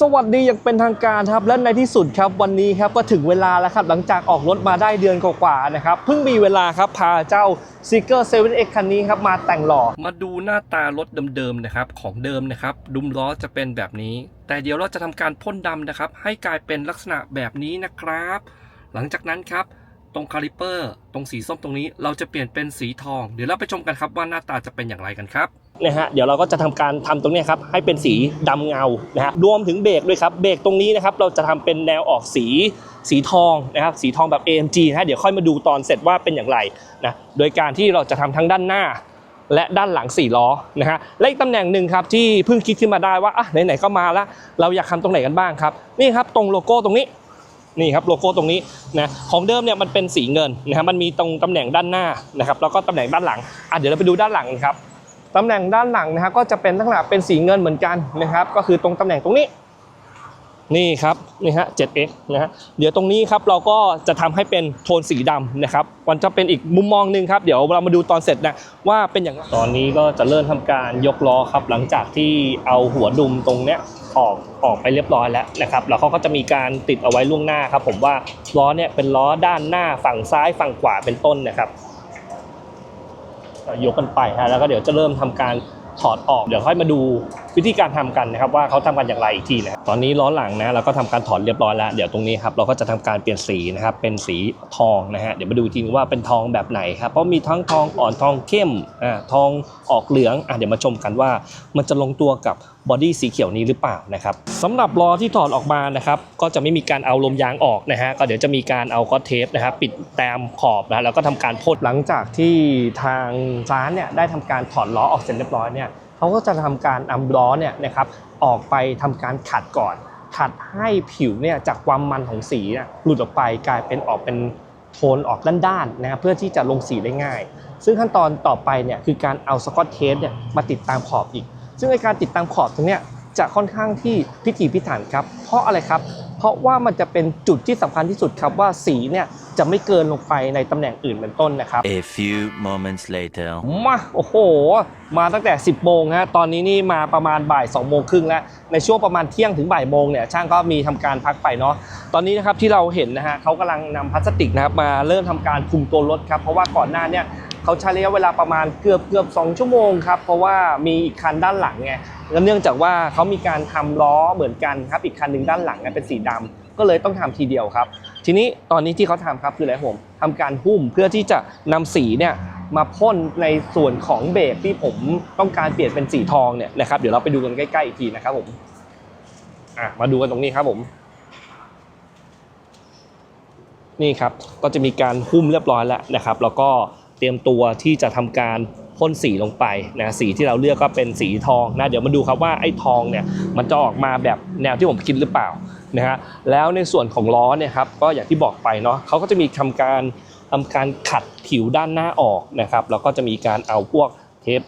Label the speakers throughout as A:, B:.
A: สวัสดีอย่างเป็นทางการครับและในที่สุดครับวันนี้ครับก็ถึงเวลาแล้วครับหลังจากออกรถมาได้เดือนกว่าๆนะครับเพิ่งมีเวลาครับพาเจ้า s e e k e r 7X คันนี้ครับมาแต่งหล่อ มาดูหน้าตารถเดิมๆนะครับของเดิมนะครับดุมล้อจะเป็นแบบนี้ แต่เดี๋ยวเราจะทำการพ่นดำนะครับให้กลายเป็นลักษณะแบบนี้นะครับ หลังจากนั้นครับ ตรงคาลิเปอร์ ตรงสีส้มตรงนี้เราจะเปลี่ยนเป็นสีทอง เดี๋ยวเราไปชมกันครับว่าหน้าตาจะเป็นอย่างไรกันครับนะฮะเดี๋ยวเราก็จะทำการทำตรงนี้ครับให้เป็นสีดำเงานะฮะรวมถึงเบรกด้วยครับเบรกตรงนี้นะครับเราจะทำเป็นแนวออกสีสีทองนะครับสีทองแบบ AMG นะฮะเดี๋ยวค่อยมาดูตอนเสร็จว่าเป็นอย่างไรนะโดยการที่เราจะทำทั้งด้านหน้า และด้านหลัง4ล้อนะฮะและอีกตำแหน่งหนึ่งครับที่เพิ่งคิดขึ้นมาได้ว่าอะไหนๆก็มาแล้วเราอยากทำตรงไหนกันบ้างครับนี่ครับตรงโลโก้ตรงนี้ นี่ครับโลโก้ตรงนี้นะของเดิมเนี่ยมันเป็นสีเงินนะครับมันมีตรงตำแหน่งด้านหน้านะครับแล้วก็ตำแหน่งด้านหลังอะเดี๋ยวเราไปดูด้านหลังกันครับตำแหน่งด้านหลังนะครับก็จะเป็นลักษณะเป็นสีเงินเหมือนกันนะครับก็คือตรงตำแหน่งตรงนี้ นี่ครับนี่ฮะ 7x นะฮะเดี๋ยวตรงนี้ครับเราก็จะทำให้เป็นโทนสีดำนะครับมันจะเป็นอีกมุมมองหนึ่งครับเดี๋ยวเรามาดูตอนเสร็จนะว่าเป็นอย่างไรตอนนี้ก็จะเริ่มทำการยกล้อครับ หลังจากที่เอาหัวดุมตรงเนี้ยออกออกไปเรียบร้อยแล้วนะครับแล้วเขาก็จะมีการติดเอาไว้ล่วงหน้าครับผมว่าล้อเนี่ยเป็นล้อด้านหน้าฝั่งซ้ายฝั่งขวาเป็นต้นนะครับยกกันไปฮะแล้วก็เดี๋ยวจะเริ่มทำการถอดออกเดี๋ยวค่อยมาดูวิธีการทำกันนะครับว่าเขาทำกันอย่างไรอีกทีนะตอนนี้ล้อหลังนะเราก็ทำการถอดเรียบร้อยแล้วเดี๋ยวตรงนี้ครับเราก็จะทำการเปลี่ยนสีนะครับเป็นสีทองนะฮะเดี๋ยวมาดูทีนึงว่าเป็นทองแบบไหนครับเพราะมีทั้งทองอ่อนทองเข้มอ่าทองออกเหลืองอะเดี๋ยวมาชมกันว่า มันจะลงตัวกับบอดี้สีเขียวนี้หรือเปล่านะครับสำหรับล้อที่ถอดออกมานะครับก็จะไม่มีการเอาลมยางออกนะฮะก็เดี๋ยวจะมีการเอาก็อตเทปนะครับปิดแตมขอบนะแล้วก็ทำการพ่นหลังจากที่ทางร้านเนี่ยได้ทำการถอดล้อออกเสร็จเรียบร้อยเนี่ย เขาก็จะทำการนำล้อเนี่ยนะครับออกไปทำการขัดก่อน ขัดให้ผิวเนี่ยจากความมันของสีเนี่ยหลุดออกไปกลายเป็นออกเป็นโทนออกด้านๆนะครับเพื่อที่จะลงสีได้ง่าย ซึ่งขั้นตอนต่อไปเนี่ยคือการเอาสกอตเทปเนี่ยมาติดตามขอบอีก ซึ่งในการติดตามขอบตรงเนี้ยจะค่อนข้างที่พิถีพิถันครับ เพราะอะไรครับ เพราะว่ามันจะเป็นจุดที่สำคัญที่สุดครับว่าสีเนี่ย จะไม่เกินลงไปในตำแหน่งอื่นเป็นต้นนะครับ
B: A few moments later.
A: มาโอ้โห มาตั้งแต่ 10 โมงฮะตอนนี้นี่มาประมาณบ่าย 2 โมงครึ่งแล้ว ในช่วงประมาณเที่ยงถึงบ่ายโมงเนี่ยช่างก็มีทำการพักไปเนาะตอนนี้นะครับที่เราเห็นนะฮะเขากำลังนำพลาสติกนะครับมาเริ่มทำการคุมตัวรถครับเพราะว่าก่อนหน้าเนี่ยเขาใช้ระยะเวลาประมาณเกือบเกือบ2ชั่วโมงครับเพราะว่ามีอีกคันด้านหลังไงแล้วเนื่องจากว่าเขามีการทำล้อเหมือนกันครับอีกคันหนึ่งด้านหลังเนี่ยเป็นสีดำก็เลยต้องทำทีเดียวครับ ทีนี้ตอนนี้ที่เขาทำครับคืออะไรผมทำการหุ้มเพื่อที่จะนำสีเนี่ยมาพ่นในส่วนของเบรกที่ผมต้องการเปลี่ยนเป็นสีทองเนี่ยนะครับเดี๋ยวเราไปดูกันใกล้ๆอีกทีนะครับผมอะมาดูกันตรงนี้ครับผม นี่ครับก็จะมีการหุ้มเรียบร้อยแล้วนะครับ แล้วก็เตรียมตัวที่จะทำการพ่นสีลงไปนะสีที่เราเลือกก็เป็นสีทองนะเดี๋ยวมาดูครับว่าไอ้ทองเนี่ยมันจะออกมาแบบแนวที่ผมคิดหรือเปล่า นะฮะแล้วในส่วนของล้อเนี่ยครับก็อย่างที่บอกไปเนาะเขาก็จะมีทำการทำการขัดผิวด้านหน้าออกนะครับแล้วก็จะมีการเอาพวกเทป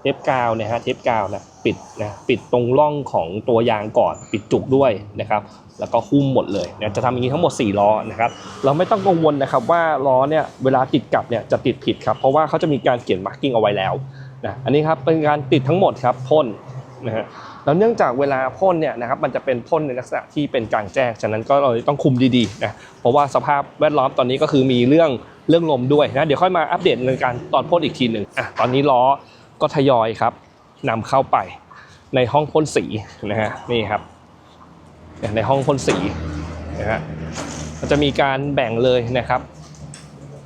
A: เทปกาวนะฮะเทปกาวนะปิดนะปิดตรงร่องของตัวยางก่อนปิดจุกด้วยนะครับแล้วก็หุ้มหมดเลยนะจะทำอย่างนี้ทั้งหมด 4 ล้อนะครับเราไม่ต้องกังวลนะครับว่าล้อเนี่ยเวลาติดกลับเนี่ยจะติดผิดครับเพราะว่าเขาจะมีการเขียนมาร์กิ้งเอาไว้แล้วนะอันนี้ครับเป็นการติดทั้งหมดครับพ่น นะฮะแล้วเนื่องจากเวลาพ่นเนี่ยนะครับมันจะเป็นพ่นในลักษณะที่เป็นกลางแจ้งฉะนั้นก็เราต้องคุมดีๆนะเพราะว่าสภาพแวดล้อมตอนนี้ก็คือมีเรื่องเรื่องลมด้วยนะเดี๋ยวค่อยมาอัปเดตในการตอนพ่นอีกทีหนึ่งอะตอนนี้ล้อก็ทยอยครับนำเข้าไปในห้องพ่นสีนะฮะนี่ครับในห้องพ่นสีนะฮะมันจะมีการแบ่งเลยนะครับ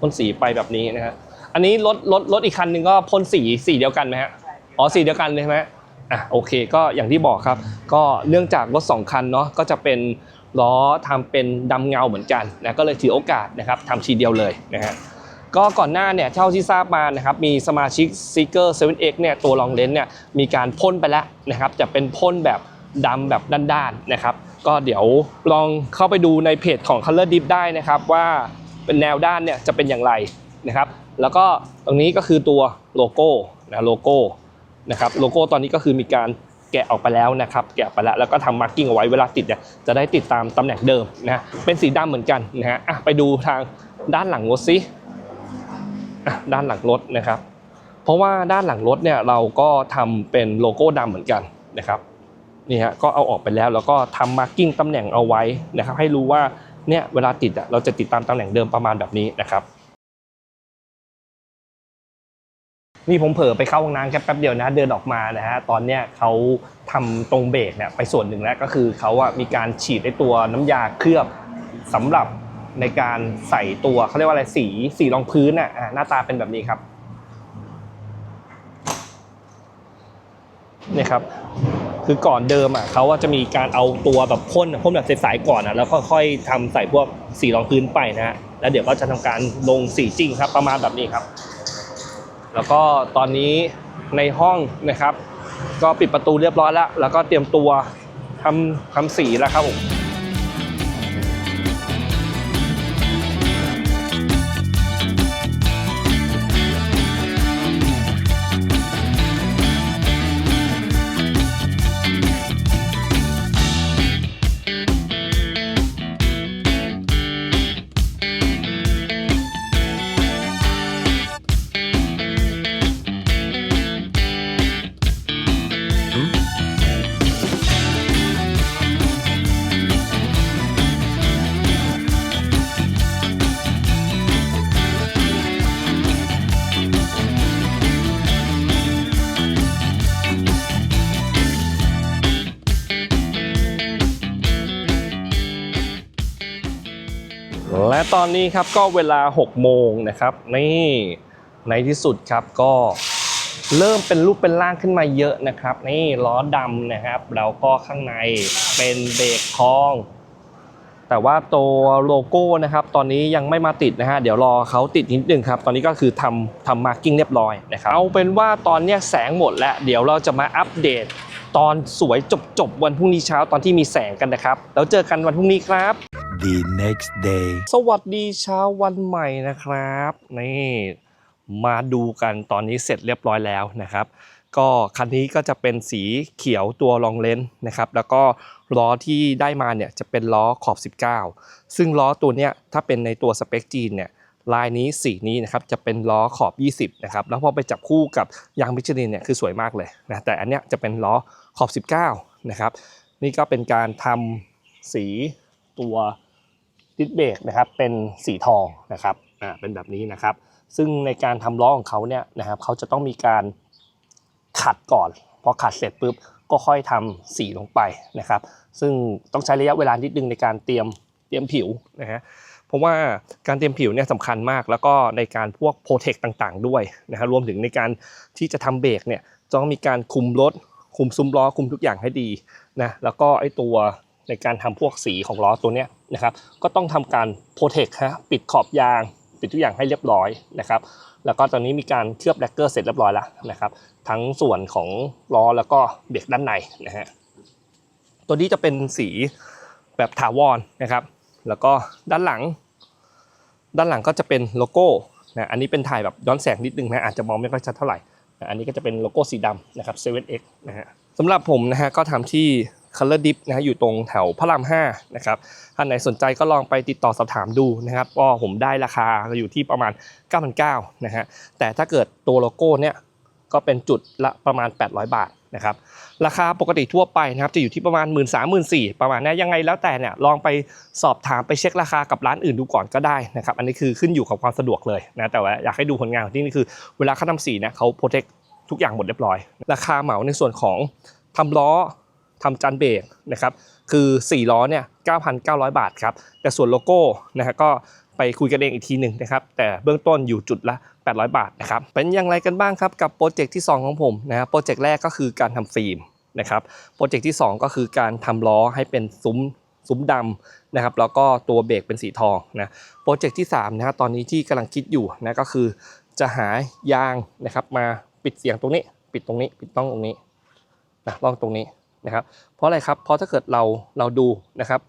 A: พ่นสีไปแบบนี้นะฮะอันนี้รถรถรถอีกคันหนึ่งก็พ่นสีสีเดียวกันไหมฮะอ๋อสีเดียวกันเลยใช่ไหม อะโอเคก็อย่างที่บอกครับ ก็เนื่องจากรถสองคันเนาะก็จะเป็นล้อทำเป็นดำเงาเหมือนกันนะก็เลยถือโอกาสนะครับทำทีเดียวเลยนะฮะก็ก่อนหน้าเนี่ยเท่าที่ทราบมานะครับมีสมาชิก Seeker 7X เนี่ยตัวรองเลนส์เนี่ยมีการพ่นไปแล้วนะครับจะเป็นพ่นแบบดำแบบด้านๆนะครับ ก็เดี๋ยวลองเข้าไปดูในเพจของ Color Dip ได้นะครับว่าเป็นแนวด้านเนี่ยจะเป็นอย่างไรนะครับ แล้วก็ตรงนี้ก็คือตัวโลโก้นะโลโก้ นะครับโลโก้ตอนนี้ก็คือมีการแกะออกไปแล้วนะครับ แกะไปแล้วแล้วก็ทำมาร์กิ้งเอาไว้เวลาติดเนี่ยจะได้ติดตามตำแหน่งเดิมนะเป็นสีดำเหมือนกันนะฮะไปดูทางด้านหลังรถซิด้านหลังรถนะครับ เพราะว่าด้านหลังรถเนี่ยเราก็ทำเป็นโลโก้ดำเหมือนกันนะครับนี่ฮะก็เอาออกไปแล้วแล้วก็ทำมาร์กิ้งตำแหน่งเอาไว้นะครับ ให้รู้ว่าเนี่ยเวลาติดอะเราจะติดตามตำแหน่งเดิมประมาณแบบนี้นะครับ นี่ผมเผลอไปเข้าห้องน้ำแค่แป๊บเดียวนะ เดินออกมานะฮะตอนเนี้ยเขาทำตรงเบรกเนี่ยไปส่วนหนึ่งแล้วก็คือเขาอะมีการฉีดไอตัวน้ำยาเคลือบสำหรับในการใส่ตัวเขาเรียกว่าอะไรสีสีรองพื้นอะหน้าตาเป็นแบบนี้ครับเนี่ยครับ คือก่อนเดิมอะเขาว่าจะมีการเอาตัวแบบพ่นพ่นแบบใสๆก่อนอะแล้วค่อยๆทำใส่พวกสีรองพื้นไปนะฮะแล้วเดี๋ยวก็จะทำการลงสีจริงครับ ประมาณแบบนี้ครับ แล้วก็ตอนนี้ในห้องนะครับ ก็ปิดประตูเรียบร้อยแล้ว แล้วก็เตรียมตัวทำทำสีแล้วครับผม และตอนนี้ครับก็เวลา 6 โมงนะครับ นี่ในที่สุดครับก็เริ่มเป็นรูปเป็นร่างขึ้นมาเยอะนะครับ นี่ล้อดำนะครับแล้วก็ข้างในเป็นเบรกทอง แต่ว่าตัวโลโก้นะครับ ตอนนี้ยังไม่มาติดนะฮะเดี๋ยวรอเขาติดนิดนึงครับ ตอนนี้ก็คือทำทำมาร์กิ้งเรียบร้อยนะครับเอาเป็นว่าตอนนี้แสงหมดแล้ว เดี๋ยวเราจะมาอัปเดตตอนสวยจบจบๆวันพรุ่งนี้เช้าตอนที่มีแสงกันนะครับ แล้วเจอกันวันพรุ่งนี้ครับ
B: The next day.
A: สวัสดีเช้าวันใหม่นะครับ นี่มาดูกันตอนนี้เสร็จเรียบร้อยแล้วนะครับ ก็คันนี้ก็จะเป็นสีเขียวตัวรองเลนส์นะครับ แล้วก็ล้อที่ได้มาเนี่ยจะเป็นล้อขอบ 19 ซึ่งล้อตัวเนี้ยถ้าเป็นในตัวสเปคจีนเนี่ยลายนี้สีนี้นะครับจะเป็นล้อขอบ 20 นะครับ แล้วพอไปจับคู่กับยางมิชลินเนี่ยคือสวยมากเลยนะแต่อันเนี้ยจะเป็นล้อขอบ 19 นะครับ นี่ก็เป็นการทำสีตัว ดิสเบรกนะครับเป็นสีทองนะครับอ่าเป็นแบบนี้นะครับ ซึ่งในการทำล้อของเขาเนี่ยนะครับเขาจะต้องมีการขัดก่อน พอขัดเสร็จปุ๊บก็ค่อยทำสีลงไปนะครับ ซึ่งต้องใช้ระยะเวลานิดนึงในการเตรียมเตรียมผิวนะฮะเพราะว่าการเตรียมผิวเนี่ยสำคัญมากแล้วก็ในการพวกโปรเทคต่างๆ ด้วยนะฮะรวมถึงในการที่จะทำเบรกเนี่ยต้องมีการคุมรถคุมซุ้มล้อคุมทุกอย่างให้ดีนะแล้วก็ไอตัวในการทำพวกสีของล้อตัวเนี้ย นะครับ ก็ต้องทำการโปรเทคฮะปิดขอบยาง ปิดทุกอย่างให้เรียบร้อยนะครับ แล้วก็ตอนนี้มีการเคลือบแลกเกอร์เสร็จเรียบร้อยแล้วนะครับ ทั้งส่วนของล้อแล้วก็เบรกด้านในนะฮะตัวนี้จะเป็นสีแบบถาวรนะครับ แล้วก็ด้านหลัง ด้านหลังก็จะเป็นโลโก้นะอันนี้เป็นถ่ายแบบย้อนแสงนิดนึงนะอาจจะมองไม่ค่อยชัดเท่าไหร่นะอันนี้ก็จะเป็นโลโก้สีดำนะครับ 7X นะฮะสำหรับผมนะฮะก็ทำที่ Color Dip นะฮะอยู่ตรงแถวพระราม5นะครับท่านไหนสนใจก็ลองไปติดต่อสอบถามดูนะครับก็ผมได้ราคาอยู่ที่ประมาณ 9,900นะฮะแต่ถ้าเกิดตัวโลโก้เนี่ยก็เป็นจุดละประมาณ 800 บาทนะครับราคาปกติทั่วไปนะครับจะอยู่ที่ประมาณ 1 3 0 0 0 0 4ประมาณนี้ยังไงแล้วแต่เนี่ยลองไปสอบถามไปเช็คราคากับร้านอื่นดูก่อนก็ได้นะครับอันนี้คือขึ้นอยู่กับความสะดวกเลยนะแต่ว่าอยากให้ดูผลงานของที่นี่คือเวลาเขาทำสีเนี่ยเขาโปรเทคทุกอย่างหมดเรียบร้อย ราคาเหมาในส่วนของทำล้อ ทำจานเบรกนะครับคือ 4 ล้อเนี่ย9,900 บาทครับแต่ส่วนโลโก้นะฮะก็ไปคุยกันเองอีกทีหนึ่งนะครับแต่เบื้องต้นอยู่จุดละ 800 บาทนะครับเป็นอย่างไรกันบ้างครับกับโปรเจกต์ที่ 2 ของผมนะครับโปรเจกต์แรกก็คือการทำฟิล์มนะครับโปรเจกต์ที่ 2 ก็คือการทำล้อให้เป็นซุ้มซุ้มดำนะครับแล้วก็ตัวเบรกเป็นสีทองนะโปรเจกต์ที่3นะฮะตอนนี้ที่กำลังคิดอยู่นะก็คือจะหายางนะครับมาปิดเสียงตรงนี้ ปิดตรงนี้ ปิดต้องตรงนี้นะล่องตรงนี้ นะครับ เพราะอะไรครับ เพราะถ้าเกิดเราเราดูนะครับ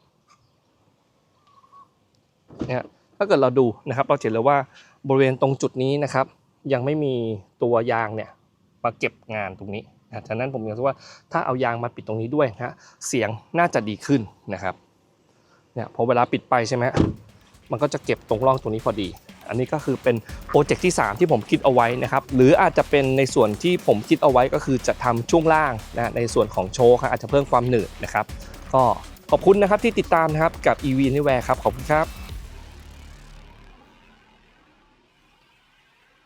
A: เนี่ยถ้าเกิดเราดูนะครับ เราเห็นเลยว่าบริเวณตรงจุดนี้นะครับ ยังไม่มีตัวยางเนี่ยมาเก็บงานตรงนี้นะฉะนั้นผมอยากว่าถ้าเอายางมาปิดตรงนี้ด้วยนะฮะเสียงน่าจะดีขึ้นนะครับเนี่ยพอเวลาปิดไปใช่ไหมมันก็จะเก็บตรงร่องตรงนี้พอดี อันนี้ก็คือเป็นโปรเจกต์ที่ 3 ที่ผมคิดเอาไว้นะครับหรืออาจจะเป็นในส่วนที่ผมคิดเอาไว้ก็คือจะทำช่วงล่างนะในส่วนของโชว์ครับอาจจะเพิ่มความหนืดนะครับ ก็ขอบคุณนะครับที่ติดตามนะครับกับ EV Anywhere ครับขอบคุณครับ